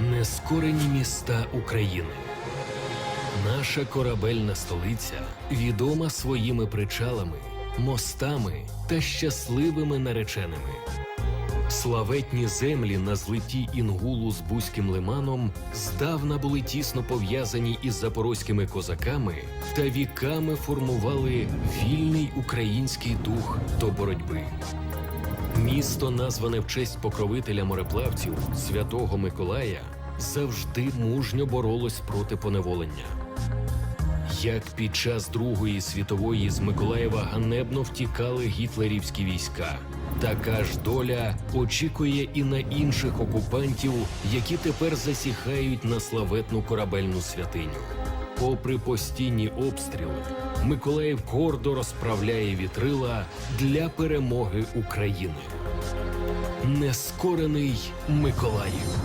Нескорені міста України. Наша корабельна столиця відома своїми причалами, мостами та щасливими нареченими. Славетні землі на злиті Інгулу з Бузьким лиманом здавна були тісно пов'язані із запорозькими козаками та віками формували вільний український дух до боротьби. Місто, назване в честь покровителя мореплавців святого Миколая, завжди мужньо боролось проти поневолення. Як під час Другої світової з Миколаєва ганебно втікали гітлерівські війська, така ж доля очікує і на інших окупантів, які тепер засіхають на славетну корабельну святиню. Попри постійні обстріли, Миколаїв гордо розправляє вітрила для перемоги України. Нескорений Миколаїв.